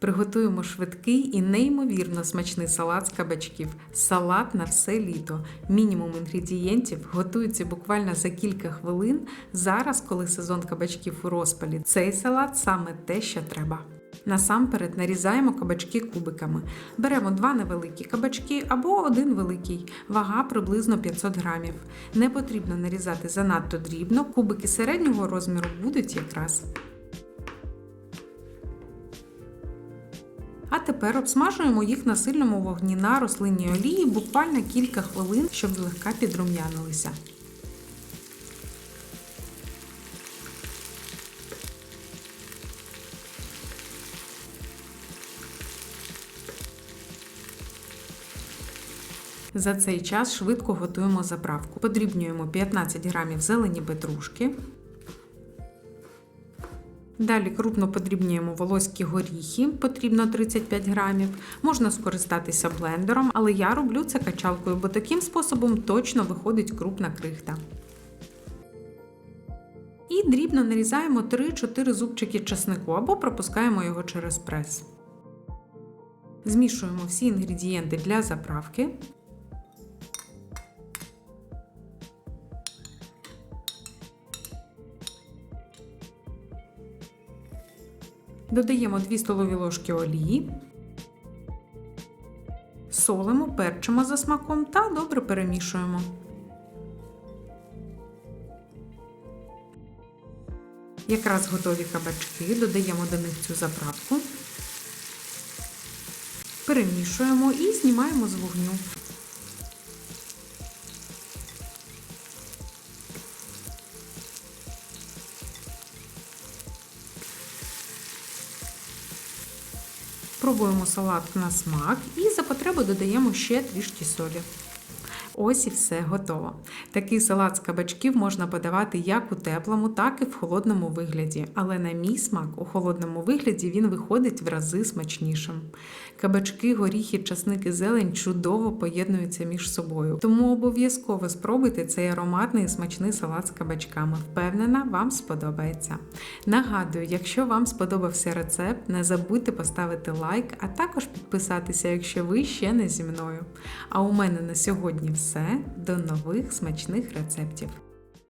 Приготуємо швидкий і неймовірно смачний салат з кабачків. Салат на все літо. Мінімум інгредієнтів готується буквально за кілька хвилин. Зараз, коли сезон кабачків у розпалі, цей салат саме те, що треба. Насамперед нарізаємо кабачки кубиками. Беремо два невеликі кабачки або один великий, вага приблизно 500 грамів. Не потрібно нарізати занадто дрібно, кубики середнього розміру будуть якраз. А тепер обсмажуємо їх на сильному вогні на рослинній олії буквально кілька хвилин, щоб злегка підрум'янилися. За цей час швидко готуємо заправку. Подрібнюємо 15 грамів зелені петрушки. Далі крупно подрібнюємо волоські горіхи, потрібно 35 грамів. Можна скористатися блендером, але я роблю це качалкою, бо таким способом точно виходить крупна крихта. І дрібно нарізаємо 3-4 зубчики чеснику або пропускаємо його через прес. Змішуємо всі інгредієнти для заправки. Додаємо 2 столові ложки олії, солимо, перчимо за смаком та добре перемішуємо. Якраз готові кабачки, додаємо до них цю заправку, перемішуємо і знімаємо з вогню. Пробуємо салат на смак і за потреби додаємо ще трішки солі. Ось і все готово. Такий салат з кабачків можна подавати як у теплому, так і в холодному вигляді, але на мій смак у холодному вигляді він виходить в рази смачнішим. Кабачки, горіхи, часник і зелень чудово поєднуються між собою. Тому обов'язково спробуйте цей ароматний і смачний салат з кабачками. Впевнена, вам сподобається. Нагадую, якщо вам сподобався рецепт, не забудьте поставити лайк, а також підписатися, якщо ви ще не зі мною. А у мене на сьогодні все. До нових смачних рецептів!